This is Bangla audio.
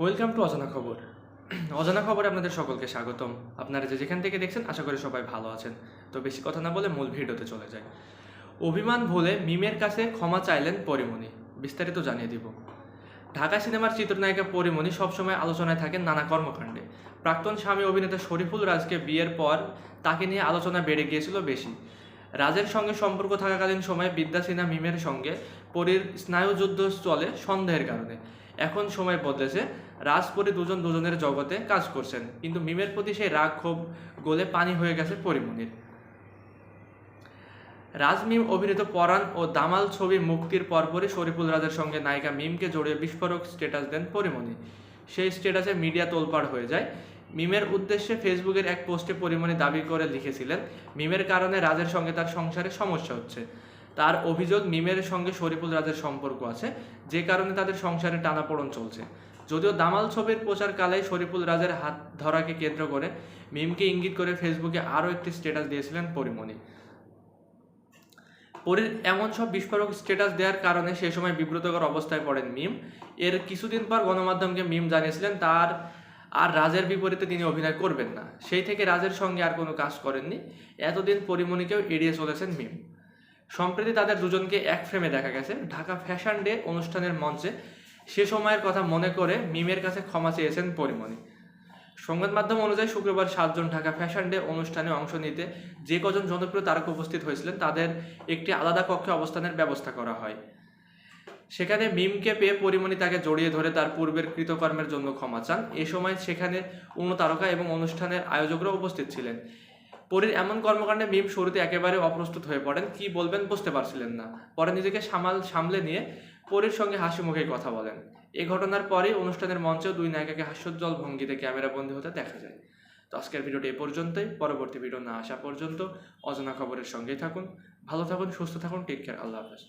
ওয়েলকাম টু অজানা খবর। অজানা খবরে আপনাদের সকলকে স্বাগতম। আপনারা যে যেখান থেকে দেখছেন, আশা করি সবাই ভালো আছেন। তো বেশি কথা না বলে মূল ভিডিওতে চলে যায় অভিমান ভুলে মিমের কাছে ক্ষমা চাইলেন পরিমণি। বিস্তারিত জানিয়ে দিব। ঢাকা সিনেমার চিত্রনায়িকা পরিমণি সবসময় আলোচনায় থাকেন নানা কর্মকাণ্ডে। প্রাক্তন স্বামী অভিনেতা শরীফুল রাজকে বিয়ের পর তাকে নিয়ে আলোচনা বেড়ে গিয়েছিল বেশি। রাজের সঙ্গে সম্পর্ক থাকাকালীন সময়ে বিদ্যা সিনহা মিমের সঙ্গে পরীর স্নায়ুযুদ্ধ চলে সন্দেহের কারণে। এখন সময় বদলেছে রাজ পরি দুজন দুজনের জগতে কাজ করছেন, কিন্তু মিমের প্রতি সেই রাগ ক্ষোভ গলে পানি হয়ে গেছে পরিমণির রাজ মিম অভিনীত পরাণ ও দামাল ছবি মুক্তির পরপরই শরীফুল রাজের সঙ্গে নায়িকা মিমকে জড়িয়ে বিস্ফোরক স্ট্যাটাস দেন পরিমণি সেই স্ট্যাটাসে মিডিয়া তোলপাড় হয়ে যায় মিমের উদ্দেশ্যে ফেসবুকের এক পোস্টে পরিমণি দাবি করে লিখেছিলেন, মিমের কারণে রাজের সঙ্গে তার সংসারে সমস্যা হচ্ছে। তার অভিযোগ মিমের সঙ্গে শরীফুল রাজের সম্পর্ক আছে, যে কারণে তাদের সংসারে টানাপোড়ন চলছে। যদিও দামাল ছবির প্রচারকালে শরীফুল রাজের হাত ধরাকে কেন্দ্র করে মিমকে ইঙ্গিত করে ফেসবুকে আরও একটি স্ট্যাটাস দিয়েছিলেন পরিমণি। পরীর এমন সব বিস্ফোরক স্ট্যাটাস দেওয়ার কারণে সে সময় বিব্রতকর অবস্থায় পড়েন মিম। এর কিছুদিন পর গণমাধ্যমকে মিম জানিয়েছিলেন, তার আর রাজের বিপরীতে তিনি অভিনয় করবেন না। সেই থেকে রাজের সঙ্গে আর কোনো কাজ করেননি। এতদিন পরিমণিকেও এড়িয়ে চলেছেন মিম। সম্প্রতি তাদের দুজনকে এক ফ্রেমে দেখা গেছে। ঢাকা ফ্যাশন ডে অনুষ্ঠানের মঞ্চে সে সময়ের কথা মনে করে মিমের কাছে ক্ষমা চেয়েছেন পরিমণি। সংবাদ মাধ্যম অনুযায়ী শুক্রবার সাতজন ঢাকা ফ্যাশন ডে অনুষ্ঠানে অংশ নিতে যে কজন জনপ্রিয় তারকা উপস্থিত হয়েছিলেন, তাদের একটি আলাদা কক্ষে অবস্থানের ব্যবস্থা করা হয়। সেখানে মিমকে পেয়ে পরিমণি তাকে জড়িয়ে ধরে তার পূর্বের কৃতকর্মের জন্য ক্ষমা চান। এ সময় সেখানে তারকা এবং অনুষ্ঠানের আয়োজকরা উপস্থিত ছিলেন। পরীর এমন কর্মকাণ্ডে মিম শুরুতে একেবারে অপ্রস্তুত হয়ে পড়েন। কি বলবেন বুঝতে পারছিলেন না। পরে নিজেকে সামাল, সামলে নিয়ে পরীর সঙ্গে হাসি মুখে কথা বলেন। এ ঘটনার পরেই অনুষ্ঠানের মঞ্চেও দুই নায়িকাকে হাস্যোজ্জ্বল ভঙ্গিতে ক্যামেরা বন্দী হতে দেখা যায়। তো আজকের ভিডিওটি এ পর্যন্তই। পরবর্তী ভিডিও না আসা পর্যন্ত অজানা খবরের সঙ্গেই থাকুন। ভালো থাকুন, সুস্থ থাকুন। টেক কেয়ার আল্লাহ হাফেজ।